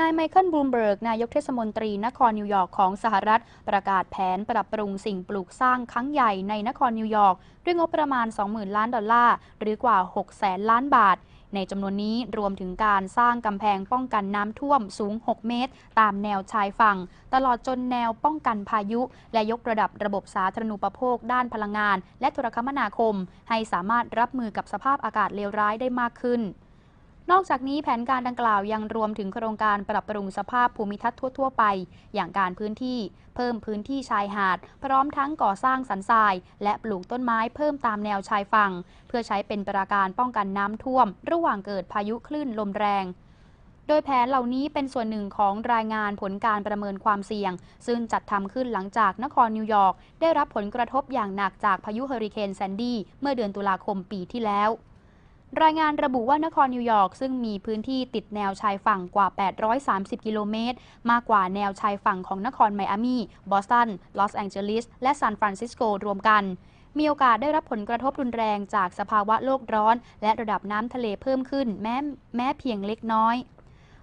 นายไมเคิลบลูมเบิร์ก นายกเทศมนตรีนครนิวยอร์กของสหรัฐ ประกาศแผนปรับปรุงสิ่งปลูกสร้างครั้งใหญ่ในนครนิวยอร์กด้วยงบประมาณ 20,000 ล้านดอลลาร์ หรือกว่า 6 แสนล้านบาท ในจำนวนนี้รวมถึงการสร้างกำแพงป้องกันน้ำท่วมสูง 6 เมตร ตามแนวชายฝั่ง ตลอดจนแนวป้องกันพายุ และยกระดับระบบสาธารณูปโภคด้านพลังงาน และโทรคมนาคม ให้สามารถรับมือกับสภาพอากาศเลวร้ายได้มากขึ้น นอกจากนี้แผนการดังกล่าวยังรวมถึงโครงการปรับปรุงสภาพภูมิทัศน์ทั่ว ๆ ไป อย่างการพื้นที่ เพิ่มพื้นที่ชายหาด พร้อมทั้งก่อสร้างสันทราย และปลูกต้นไม้เพิ่มตามแนวชายฝั่ง เพื่อใช้เป็นปราการป้องกันน้ำท่วม ระหว่างเกิดพายุคลื่นลมแรง โดยแผนเหล่านี้เป็นส่วนหนึ่งของรายงานผลการประเมินความเสี่ยง ซึ่งจัดทำขึ้นหลังจากนครนิวยอร์กได้รับผลกระทบอย่างหนักจากพายุเฮอริเคนแซนดี้เมื่อเดือนตุลาคมปีที่แล้ว รายงานระบุว่านครนิวยอร์กซึ่งมีพื้นที่ติดแนวชายฝั่งกว่า 830 กิโลเมตร มากกว่าแนวชายฝั่งของนครไมอามี บอสตัน ลอสแองเจลิส และซานฟรานซิสโกรวมกันมีโอกาสได้รับผลกระทบรุนแรงจากสภาวะโลกร้อน และระดับน้ำทะเลเพิ่มขึ้นแม้แม้เพียงเล็กน้อย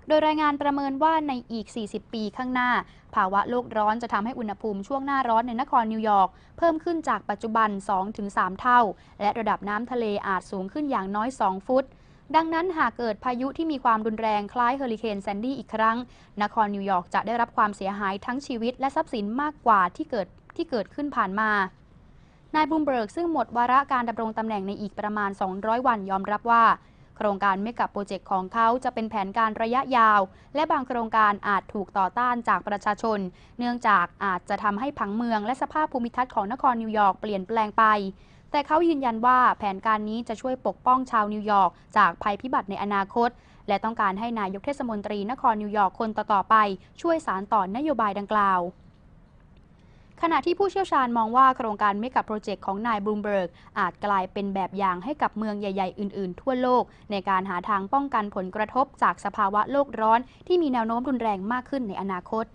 โดยรายงานประเมินว่าในอีก 40 ปีข้างหน้า ภาวะโลกร้อนจะทำให้อุณหภูมิช่วงหน้าร้อนในนครนิวยอร์กเพิ่มขึ้นจากปัจจุบัน 2-3 เท่า และระดับน้ำทะเลอาจสูงขึ้นอย่างน้อย 2 ฟุตดังนั้นหากเกิดพายุที่มีความรุนแรงคล้ายเฮอริเคนแซนดี้อีกครั้ง นครนิวยอร์กจะได้รับความเสียหายทั้งชีวิตและทรัพย์สินมากกว่าที่เกิดที่เกิดขึ้นผ่านมา นายบลูมเบิร์กซึ่งหมดวาระการดำรงตำแหน่งในอีกประมาณ 200 วันยอมรับว่า โครงการเมกะโปรเจกต์ของเขาจะเป็นแผนการระยะยาว และบางโครงการอาจถูกต่อต้านจากประชาชน เนื่องจากอาจจะทำให้ผังเมืองและสภาพภูมิทัศน์ของนครนิวยอร์กเปลี่ยนแปลงไป แต่เขายืนยันว่าแผนการนี้จะช่วยปกป้องชาวนิวยอร์กจากภัยพิบัติในอนาคต และต้องการให้นายกเทศมนตรีนครนิวยอร์กคนต่อๆไป ช่วยสารต่อนโยบายดังกล่าว ขณะที่ผู้เชี่ยวชาญมองว่าโครงการเมกะโปรเจกต์ของนายบลูมเบิร์กอาจกลายเป็นแบบอย่างให้กับเมืองใหญ่ ๆ อื่น ๆ ทั่วโลก ในการหาทางป้องกันผลกระทบจากสภาวะโลกร้อน ที่มีแนวโน้มรุนแรงมากขึ้นในอนาคต